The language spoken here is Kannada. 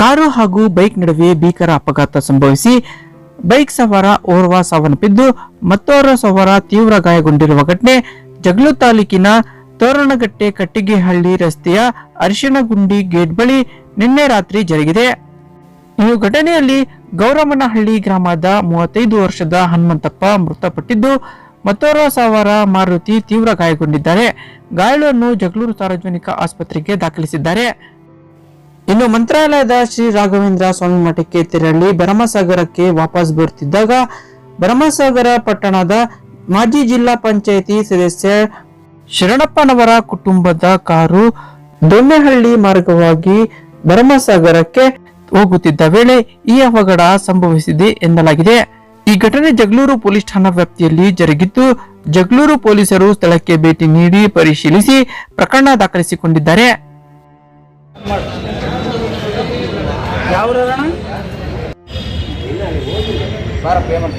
ಕಾರು ಹಾಗೂ ಬೈಕ್ ನಡುವೆ ಭೀಕರ ಅಪಘಾತ ಸಂಭವಿಸಿ ಬೈಕ್ ಸವಾರ ಓರ್ವ ಸಾವನ್ನಪ್ಪಿದ್ದು, ಮತ್ತೋರ್ವ ಸವಾರ ತೀವ್ರ ಗಾಯಗೊಂಡಿರುವ ಘಟನೆ ಜಗಳೂರು ತಾಲೂಕಿನ ತೋರಣಗಟ್ಟೆ ಕಟ್ಟಿಗೆಹಳ್ಳಿ ರಸ್ತೆಯ ಅರಿಶಿಣಗುಂಡಿ ಗೇಟ್ ಬಳಿ ನಿನ್ನೆ ರಾತ್ರಿ ಜರುಗಿದೆ. ಈ ಘಟನೆಯಲ್ಲಿ ಗೌರಮ್ಮನಹಳ್ಳಿ ಗ್ರಾಮದ ಮೂವತ್ತೈದು ವರ್ಷದ ಹನುಮಂತಪ್ಪ ಮೃತಪಟ್ಟಿದ್ದು, ಮತ್ತೋರ್ವ ಸವಾರ ಮಾರುತಿ ತೀವ್ರ ಗಾಯಗೊಂಡಿದ್ದಾರೆ. ಗಾಯಾಳುವನ್ನು ಜಗಳೂರು ಸಾರ್ವಜನಿಕ ಆಸ್ಪತ್ರೆಗೆ ದಾಖಲಿಸಿದ್ದಾರೆ. ಇನ್ನು ಮಂತ್ರಾಲಯದ ಶ್ರೀ ರಾಘವೇಂದ್ರ ಸ್ವಾಮಿ ಮಠಕ್ಕೆ ತೆರಳಿ ಭರಮಸಾಗರಕ್ಕೆ ವಾಪಸ್ ಬರುತ್ತಿದ್ದಾಗ ಭರಮಸಾಗರ ಪಟ್ಟಣದ ಮಾಜಿ ಜಿಲ್ಲಾ ಪಂಚಾಯಿತಿ ಸದಸ್ಯ ಶರಣಪ್ಪನವರ ಕುಟುಂಬದ ಕಾರು ದೊಣ್ಣೆಹಳ್ಳಿ ಮಾರ್ಗವಾಗಿ ಭರಮಸಾಗರಕ್ಕೆ ಹೋಗುತ್ತಿದ್ದ ವೇಳೆ ಈ ಅವಘಡ ಸಂಭವಿಸಿದೆ ಎನ್ನಲಾಗಿದೆ. ಈ ಘಟನೆ ಜಗಳೂರು ಪೊಲೀಸ್ ಠಾಣಾ ವ್ಯಾಪ್ತಿಯಲ್ಲಿ ಜರುಗಿದ್ದು ಜಗಳೂರು ಪೊಲೀಸರು ಸ್ಥಳಕ್ಕೆ ಭೇಟಿ ನೀಡಿ ಪರಿಶೀಲಿಸಿ ಪ್ರಕರಣ ದಾಖಲಿಸಿಕೊಂಡಿದ್ದಾರೆ. ಯಾವ ಬಾರ ಪೇಮೆಂಟ್